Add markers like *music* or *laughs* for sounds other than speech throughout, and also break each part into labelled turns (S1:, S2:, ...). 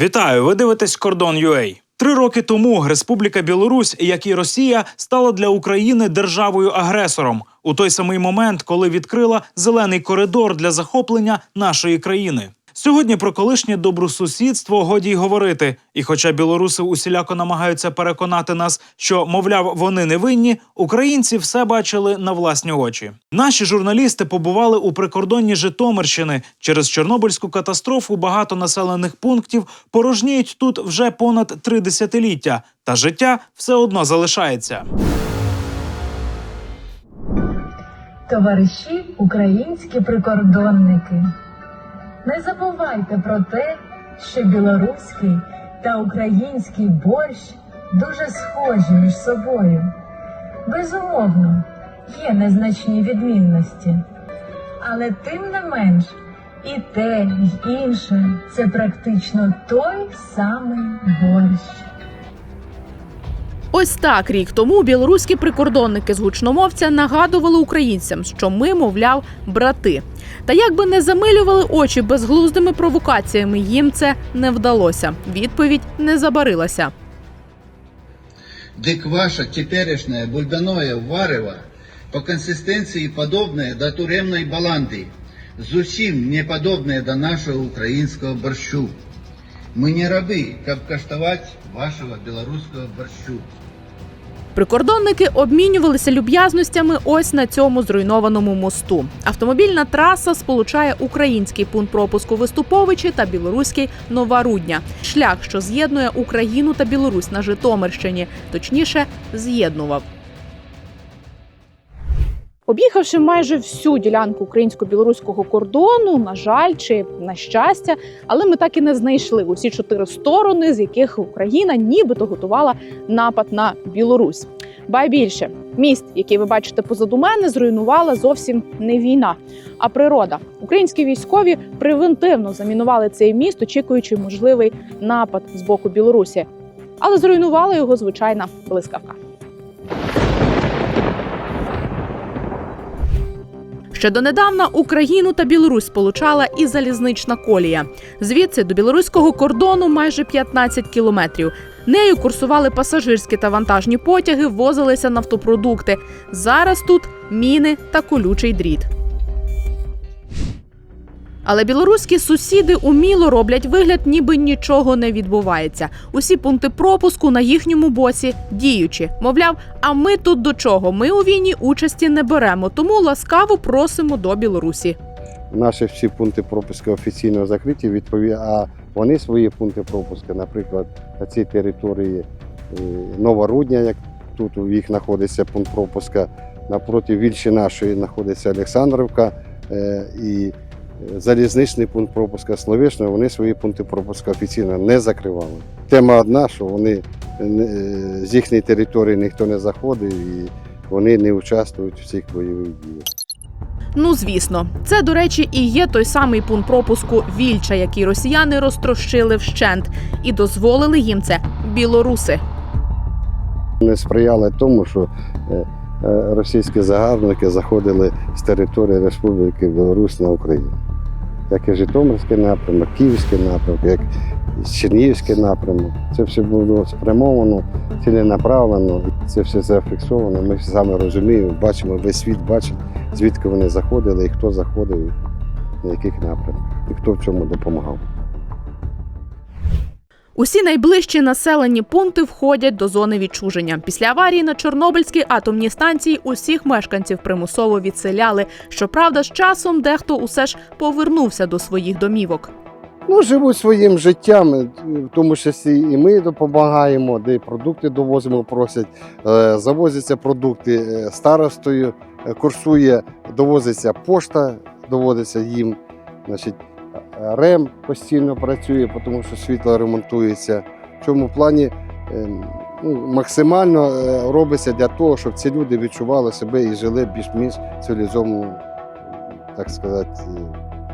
S1: Вітаю! Ви дивитесь Кордон UA. Три роки тому Республіка Білорусь, як і Росія, стала для України державою-агресором у той самий момент, коли відкрила зелений коридор для захоплення нашої країни. Сьогодні про колишнє добросусідство годі й говорити. І хоча білоруси усіляко намагаються переконати нас, що, мовляв, вони не винні, українці все бачили на власні очі. Наші журналісти побували у прикордонні Житомирщини. Через Чорнобильську катастрофу багато населених пунктів порожніють тут вже понад три десятиліття, та життя все одно залишається.
S2: Товариші українські прикордонники, не забувайте про те, що білоруський та український борщ дуже схожі між собою. Безумовно, є незначні відмінності, але тим не менш і те, й інше це практично той самий борщ.
S3: Ось так рік тому білоруські прикордонники з гучномовця нагадували українцям, що ми, мовляв, брати. Та як би не замилювали очі безглуздими провокаціями, їм це не вдалося. Відповідь не забарилася.
S4: Дык ваше теперешнее бульбяное варево по консистенции подобное до тюремной баланды, зусім не подобное до нашего украинского борщу. Мы не рабы, как каштовать вашего белорусского борщу.
S3: Прикордонники обмінювалися люб'язностями ось на цьому зруйнованому мосту. Автомобільна траса сполучає український пункт пропуску Виступовичі та білоруський Нова Рудня. Шлях, що з'єднує Україну та Білорусь на Житомирщині, точніше, з'єднував. Об'їхавши майже всю ділянку українсько-білоруського кордону, на жаль, чи на щастя, але ми так і не знайшли усі чотири сторони, з яких Україна нібито готувала напад на Білорусь. Ба більше міст, який ви бачите позаду мене, зруйнувала зовсім не війна, а природа. Українські військові превентивно замінували цей міст, очікуючи можливий напад з боку Білорусі, але зруйнувала його звичайна блискавка. Ще донедавна Україну та Білорусь сполучала і залізнична колія. Звідси до білоруського кордону майже 15 кілометрів. Нею курсували пасажирські та вантажні потяги, возилися нафтопродукти. Зараз тут міни та колючий дріт. Але білоруські сусіди уміло роблять вигляд, ніби нічого не відбувається. Усі пункти пропуску на їхньому боці діючі. Мовляв, а ми тут до чого? Ми у війні участі не беремо, тому ласкаво просимо до Білорусі.
S5: Наші всі пункти пропуску офіційно закриті, відпові... а вони свої пункти пропуску, наприклад, на цій території е, як тут у їх знаходиться пункт пропуска, напроти Вільші нашої знаходиться Олександрівка е, і залізничний пункт пропуска Словешна, вони свої пункти пропуска офіційно не закривали. Тема одна, що вони з їхньої території ніхто не заходив і вони не участвують в цих бойових діях.
S3: Ну звісно, це до речі і є той самий пункт пропуску Вільча, який росіяни розтрощили вщент, і дозволили їм це білоруси.
S5: не сприяли тому, що е, е, російські загарбники заходили з території Республіки Білорусь на Україну. Як і Житомирський напрямок, Київський напрямок, як Чернігівський напрямок. Це все було спрямовано, ціленаправлено. Це все зафіксовано. Ми саме розуміємо, бачимо, весь світ бачить, звідки вони заходили і хто заходив, на яких напрямках, і хто в чому допомагав.
S3: Усі найближчі населені пункти входять до зони відчуження. Після аварії на Чорнобильській атомній станції усіх мешканців примусово відселяли. Щоправда, з часом дехто усе ж повернувся до своїх домівок.
S5: Ну, живуть своїм життям, е, в тому числі і ми допомагаємо, де продукти довозимо, просять, е, завозяться продукти е, старостою, курсує, довозиться пошта, доводиться їм. Значить, РЕМ постійно працює, тому що світло ремонтується. В цьому плані е, ну, максимально е, робиться для того, щоб ці люди відчували себе і жили в більш-менш цивілізованому, так сказати,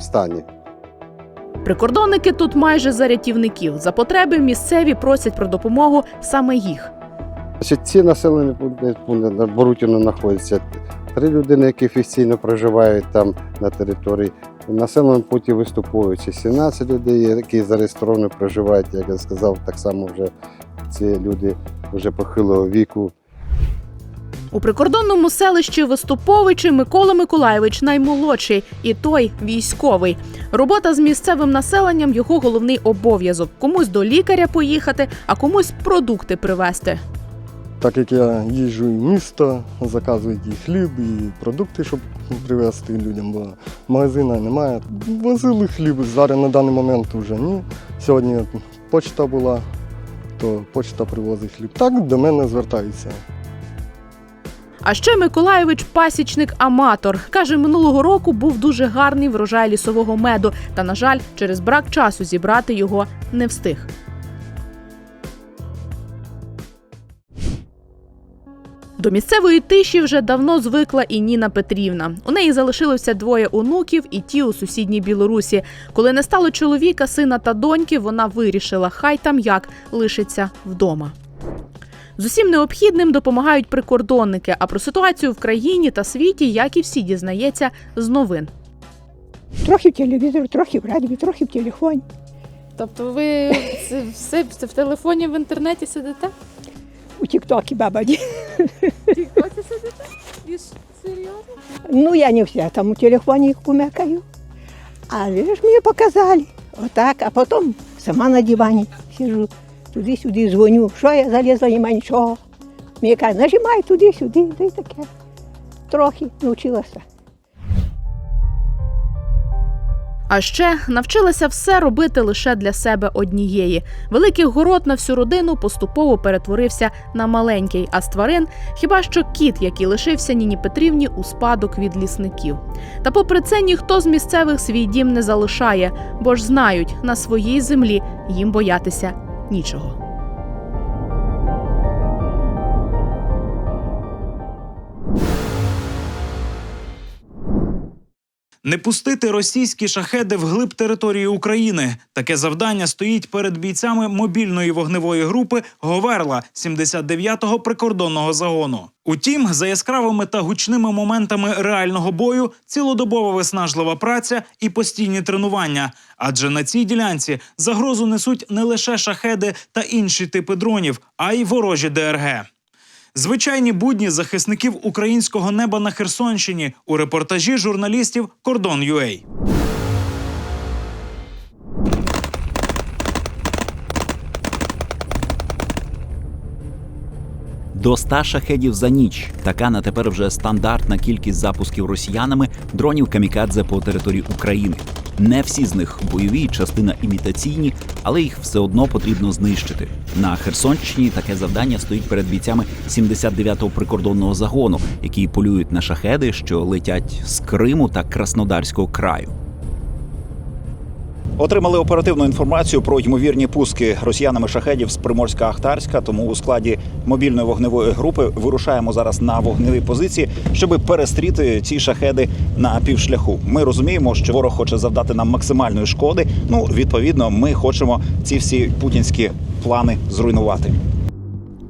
S5: стані.
S3: Прикордонники тут майже за рятівників. За потреби місцеві просять про допомогу саме їх.
S5: Ці населені пункти на Борутіно знаходяться три людини, які офіційно проживають там на території. Населеному пункті виступовуючи 17 людей, які зареєстровані проживають, як я сказав, так само вже ці люди вже похилого віку.
S3: У прикордонному селищі Виступовичі Микола Миколаєвич наймолодший, і той військовий. Робота з місцевим населенням його головний обов'язок. Комусь до лікаря поїхати, а комусь продукти привезти.
S6: Так як я їжджу в місто, заказую і хліб, і продукти, щоб привезти людям, бо магазина немає. Возили хліб, зараз на даний момент вже ні. Сьогодні почта була, то почта привозить хліб. Так до мене звертаються.
S3: А ще Миколаєвич пасічник-аматор. Каже, минулого року був дуже гарний врожай лісового меду, та, на жаль, через брак часу зібрати його не встиг. До місцевої тиші вже давно звикла і Ніна Петрівна. У неї залишилося двоє онуків і ті у сусідній Білорусі. Коли не стало чоловіка, сина та доньки, вона вирішила, хай там як лишиться вдома. З усім необхідним допомагають прикордонники. А про ситуацію в країні та світі, як і всі, дізнається з новин.
S7: Трохи в телевізорі, трохи в радіо, трохи в телефоні.
S3: Тобто, ви *laughs* все в телефоні в інтернеті сидите?
S7: У Тіктокі баба. ні.
S3: Тіктоці сидите? Серйозно?
S7: Ну, я не вся там у телефоні кумекаю. Але ж мені показали. Отак, а потім сама на дивані сижу, туди-сюди дзвоню. Що я залізла, нема нічого. Мені кажуть, нажимай туди-сюди, да й таке. Трохи навчилася.
S3: А ще навчилася все робити лише для себе однієї. Великий город на всю родину поступово перетворився на маленький, а з тварин хіба що кіт, який лишився Ніні Петрівні у спадок від лісників. Та попри це ніхто з місцевих свій дім не залишає, бо ж знають, на своїй землі їм боятися нічого.
S1: Не пустити російські шахеди вглиб території України. Таке завдання стоїть перед бійцями мобільної вогневої групи Говерла 79-го прикордонного загону. Утім, за яскравими та гучними моментами реального бою цілодобова виснажлива праця і постійні тренування. Адже на цій ділянці загрозу несуть не лише шахеди та інші типи дронів, а й ворожі ДРГ. Звичайні будні захисників українського неба на Херсонщині у репортажі журналістів Кордон UA.
S8: До 100 шахедів за ніч. Така на тепер вже стандартна кількість запусків росіянами дронів камікадзе по території України. Не всі з них бойові, частина імітаційні, але їх все одно потрібно знищити. На Херсонщині таке завдання стоїть перед бійцями 79-го прикордонного загону, які полюють на шахеди, що летять з Криму та Краснодарського краю.
S9: Отримали оперативну інформацію про ймовірні пуски росіянами шахедів з Приморська-Ахтарська. Тому у складі мобільної вогневої групи вирушаємо зараз на вогневі позиції, щоб перестріти ці шахеди на півшляху. Ми розуміємо, що ворог хоче завдати нам максимальної шкоди. Ну відповідно, ми хочемо ці всі путінські плани зруйнувати.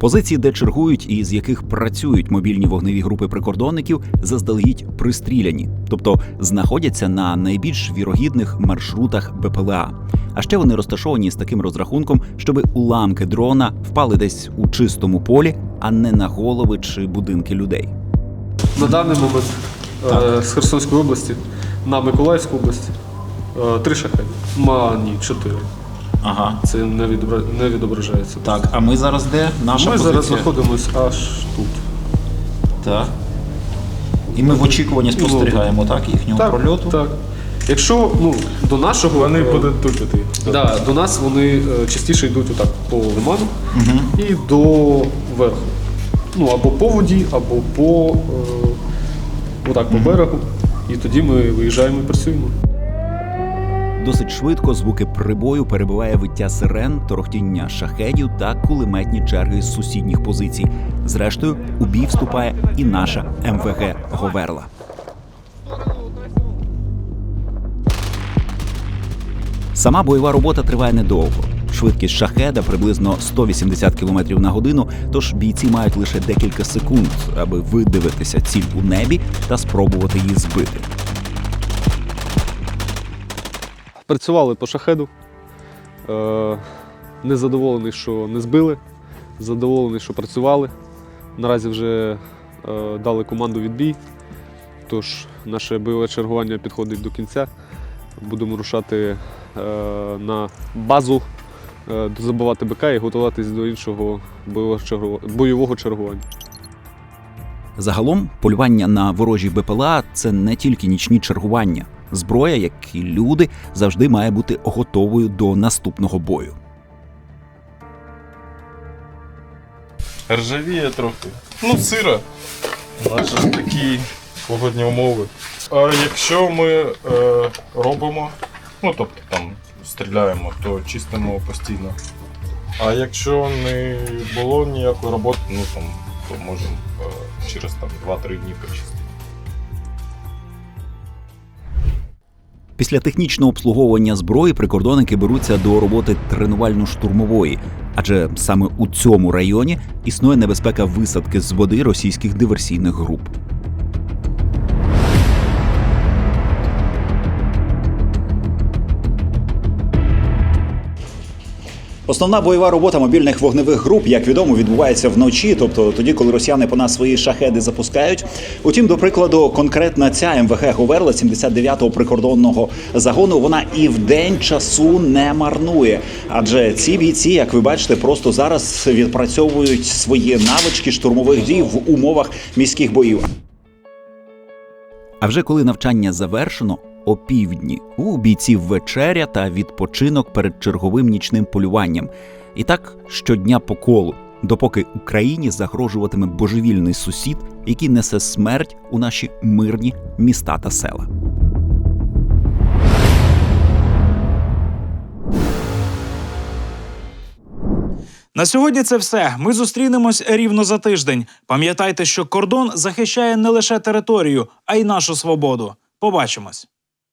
S8: Позиції, де чергують і з яких працюють мобільні вогневі групи прикордонників, заздалегідь пристріляні, тобто знаходяться на найбільш вірогідних маршрутах БПЛА. А ще вони розташовані з таким розрахунком, щоб уламки дрона впали десь у чистому полі, а не на голови чи будинки людей.
S10: На даний момент е, з Херсонської області на Миколаївську область е, три шахеди. Ма, ні, чотири.
S9: Ага,
S10: Це не, відобра... не відображається.
S9: так. А ми зараз де? Наша
S10: Ми зараз знаходимося аж тут.
S9: Так. І ми в очікуванні
S10: спостерігаємо,
S9: так їхнього
S10: Так, так. Якщо ну, до нашого. Вони будуть тут іти. Да, до нас вони е, частіше йдуть отак по лиману і до верху. Ну, або по воді, або по, е, отак, по берегу. І тоді ми виїжджаємо і працюємо.
S8: Досить швидко звуки прибою перебиває виття сирен, торохтіння шахедів та кулеметні черги з сусідніх позицій. Зрештою, у бій вступає і наша МВГ Говерла. Сама бойова робота триває недовго. Швидкість шахеда приблизно 180 км на годину, тож бійці мають лише декілька секунд, аби видивитися ціль у небі та спробувати її збити.
S10: Працювали по шахеду. Е, незадоволений, що не збили. Задоволений, що працювали. Наразі вже е, дали команду відбій. Тож наше бойове чергування підходить до кінця. Будемо рушати е, на базу, забивати БК і готуватись до іншого бойового чергування.
S8: Загалом полювання на ворожі БПЛА це не тільки нічні чергування. Зброя, як і люди, завжди має бути готовою до наступного бою.
S11: Ржавіє трохи. Ну, сира. Же такі погодні умови. А якщо ми е, робимо, ну тобто там стріляємо, то чистимо постійно. А якщо не було ніякої роботи, ну там, то можемо е, через там 2-3 дні почистити.
S8: Після технічного обслуговування зброї прикордонники беруться до роботи тренувально-штурмової, адже саме у цьому районі існує небезпека висадки з води російських диверсійних груп.
S9: Основна бойова робота мобільних вогневих груп, як відомо, відбувається вночі, тобто тоді, коли росіяни по нас свої шахеди запускають. Утім, до прикладу, конкретна ця МВГ Говерла 79-го прикордонного загону, вона і в день часу не марнує. Адже ці бійці, як ви бачите, просто зараз відпрацьовують свої навички штурмових дій в умовах міських боїв.
S8: А вже коли навчання завершено, опівдні у бійців вечеря та відпочинок перед черговим нічним полюванням. І так щодня по колу, допоки Україні загрожуватиме божевільний сусід, який несе смерть у наші мирні міста та села.
S1: На сьогодні це все. Ми зустрінемось рівно за тиждень. Пам'ятайте, що кордон захищає не лише територію, а й нашу свободу. Побачимось.